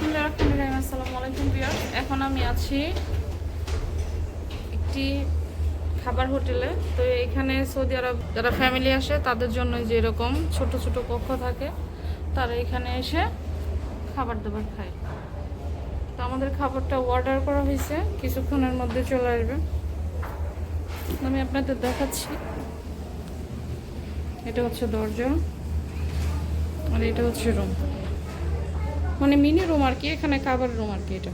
বিসমুল্লাহ রহমান রহিম। আসসালামু আলাইকুম বিয়ার এখন আমি আছি একটি খাবার হোটেলে। তো এখানে সৌদি আরব যারা ফ্যামিলি আসে, তাদের জন্য যে এরকম ছোট ছোট কক্ষ থাকে, তারা এখানে এসে খাবার দাবার খায়। তো আমাদের খাবারটা অর্ডার করা হয়েছে। কিছুক্ষণের মধ্যে চলে আসবে। আমি আপনাদের দেখাচ্ছি। এটা হচ্ছে দরজা। আর এটা হচ্ছে রুম মানে মিনি রুম আর কি এখানে খাবার রুম আর কি এটা।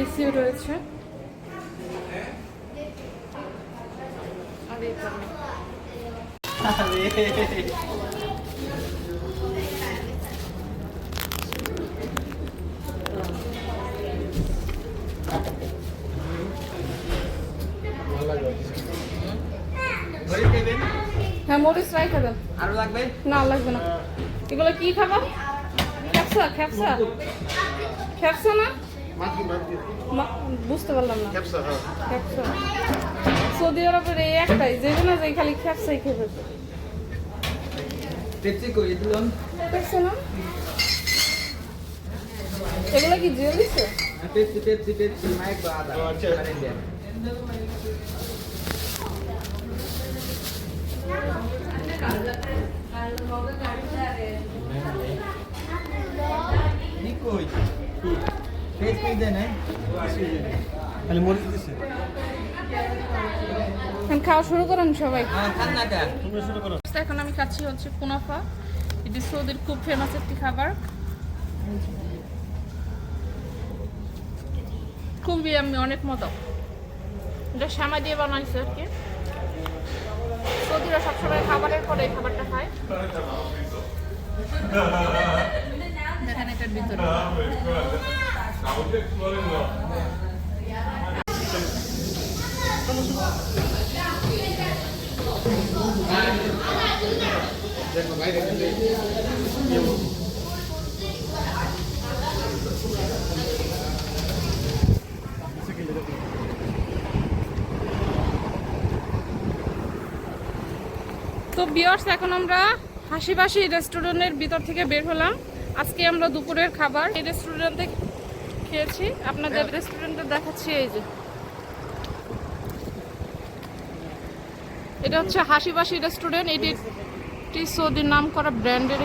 এসি এসিও রয়েছে। মরিচ রাইখা দেন। আরও লাগবে? না লাগবে না। এগুলো কি খাবা? খ্যাপসা খ্যাপসা খ্যাপসা না? বুঝতে পারলাম না। ক্যাপসা হ্যাঁ। খ্যাপসা সৌদি আরবের এই একটাই যেটা না যে খালি খ্যাপসাই খেয়ে পেপসি কই দিলাম দেখছে না? এগুলো কি জেল দিছে? পেপসি পেপসি পেপসি মাইক আচ্ছা। আরে দেন নি কই পেপসি দেন হ্যাঁ খালি মরিচ দিছে এখন খাওয়া শুরু করেন সবাই। হ্যাঁ এখন আমি খাচ্ছি হচ্ছে কুনাফা। এটি সৌদির খুব ফেমাস একটি খাবার। খুবই আমি অনেক মজা। এটা শ্যামা দিয়ে বানাইছে আর কি। সৌদিরা সবসময় খাবারের পরে খাবারটা খায়। দেখেন এটার ভিতরে তো বিয়ার্স এখন আমরা হাসিবাসি রেস্টুরেন্টের ভিতর থেকে বের হলাম। আজকে আমরা দুপুরের খাবার। এই রেস্টুরেন্টে খেয়েছি। আপনাদের রেস্টুরেন্টে দেখাচ্ছি এই যে। এটা হচ্ছে হাসিবাসি রেস্টুরেন্ট। এটি একটি সৌদির নাম করা ব্র্যান্ডের।